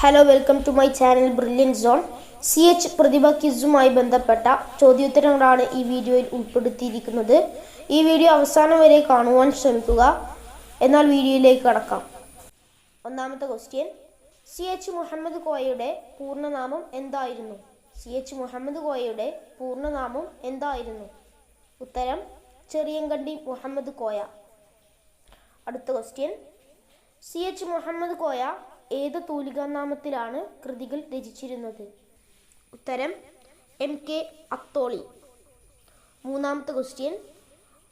Hello welcome to my channel brilliant zone C H Prathibha കിസുമായി ബന്ധപ്പെട്ട ചോദ്യോത്തരങ്ങളാണ് ഈ വീഡിയോയിൽ ഉൾപ്പെടുത്തിയിരിക്കുന്നത്. ഈ വീഡിയോ അവസാനം വരെ കാണുവാൻ ശ്രമിക്കുക. എന്നാൽ വീഡിയോയിലേക്ക് കടക്കാം. ഒന്നാമത്തെ ക്വസ്റ്റ്യൻ സി എച്ച് മുഹമ്മദ് കോയയുടെ പൂർണനാമം എന്തായിരുന്നു? സി എച്ച് മുഹമ്മദ് കോയയുടെ പൂർണനാമം എന്തായിരുന്നു? ഉത്തരം ചെറിയങ്കണ്ടി മുഹമ്മദ് കോയ. അടുത്ത question C H Muhammad Koya ഏത് തൂലികാനാമത്തിലാണ് കൃതികൾ രചിച്ചിരുന്നത്? ഉത്തരം എം കെ അത്തോളി. മൂന്നാമത്തെ ക്വസ്റ്റ്യൻ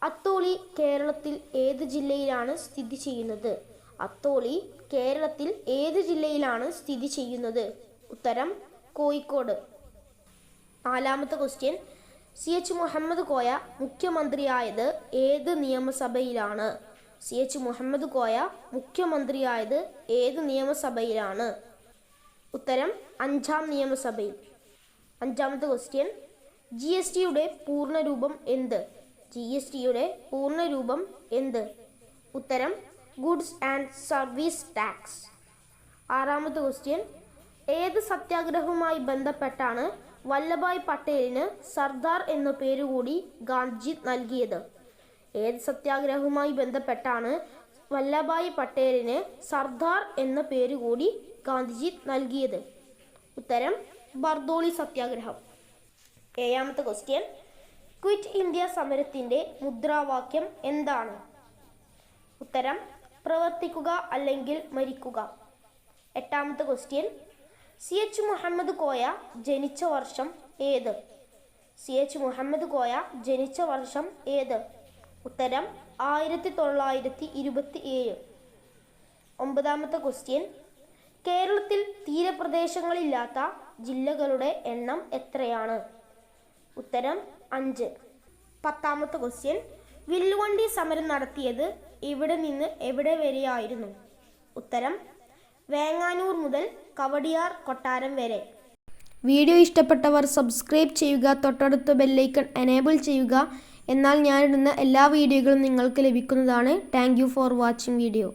അത്തോളി കേരളത്തിൽ ഏത് ജില്ലയിലാണ് സ്ഥിതി ചെയ്യുന്നത്? അത്തോളി കേരളത്തിൽ ഏത് ജില്ലയിലാണ് സ്ഥിതി ചെയ്യുന്നത്? ഉത്തരം കോഴിക്കോട്. നാലാമത്തെ question C H Muhammad Koya മുഖ്യമന്ത്രിയായത് ഏത് നിയമസഭയിലാണ്? സി എച്ച് മുഹമ്മദ് കോയ മുഖ്യമന്ത്രിയായത് ഏത് നിയമസഭയിലാണ്? ഉത്തരം അഞ്ചാം നിയമസഭയിൽ. അഞ്ചാമത്തെ ക്വസ്റ്റ്യൻ ജി എസ് ടിയുടെ പൂർണരൂപം എന്ത്? ജി എസ് ടിയുടെ പൂർണരൂപം എന്ത്? ഉത്തരം ഗുഡ്സ് ആൻഡ് സർവീസ് ടാക്സ് ആറാമത്തെ ക്വസ്റ്റ്യൻ ഏത് സത്യാഗ്രഹവുമായി ബന്ധപ്പെട്ടാണ് വല്ലഭായ് പട്ടേലിന് സർദാർ എന്ന പേരുകൂടി ഗാന്ധിജി നൽകിയത്? ഏത് സത്യാഗ്രഹവുമായി ബന്ധപ്പെട്ടാണ് വല്ലഭായി പട്ടേലിന് സർദാർ എന്ന പേര് കൂടി ഗാന്ധിജി നൽകിയത്? ഉത്തരം ബർദോളി സത്യാഗ്രഹം. ഏഴാമത്തെ ക്വസ്റ്റ്യൻ ക്വിറ്റ് ഇന്ത്യ സമരത്തിന്റെ മുദ്രാവാക്യം എന്താണ്? ഉത്തരം പ്രവർത്തിക്കുക അല്ലെങ്കിൽ മരിക്കുക. എട്ടാമത്തെ question C H Muhammad Koya ജനിച്ച വർഷം ഏത്? സി എച്ച് മുഹമ്മദ് കോയ ജനിച്ച വർഷം ഏത്? ഉത്തരം ആയിരത്തി തൊള്ളായിരത്തി ഇരുപത്തി ഏഴ് ഒമ്പതാമത്തെ ക്വസ്റ്റ്യൻ കേരളത്തിൽ തീരപ്രദേശങ്ങളില്ലാത്ത ജില്ലകളുടെ എണ്ണം എത്രയാണ്? ഉത്തരം അഞ്ച്. പത്താമത്തെ ക്വസ്റ്റ്യൻ വില്ലുവണ്ടി സമരം നടത്തിയത് എവിടെ നിന്ന് എവിടെ വരെയായിരുന്നു? ഉത്തരം വേങ്ങാനൂർ മുതൽ കവടിയാർ കൊട്ടാരം വരെ. വീഡിയോ ഇഷ്ടപ്പെട്ടവർ സബ്സ്ക്രൈബ് ചെയ്യുക തൊട്ടടുത്ത ബെല്ലൈക്കൺ എനേബിൾ ചെയ്യുക. എന്നാൽ ഞാനിടുന്ന എല്ലാ വീഡിയോകളും നിങ്ങൾക്ക് ലഭിക്കുന്നതാണ്. Thank for watching video.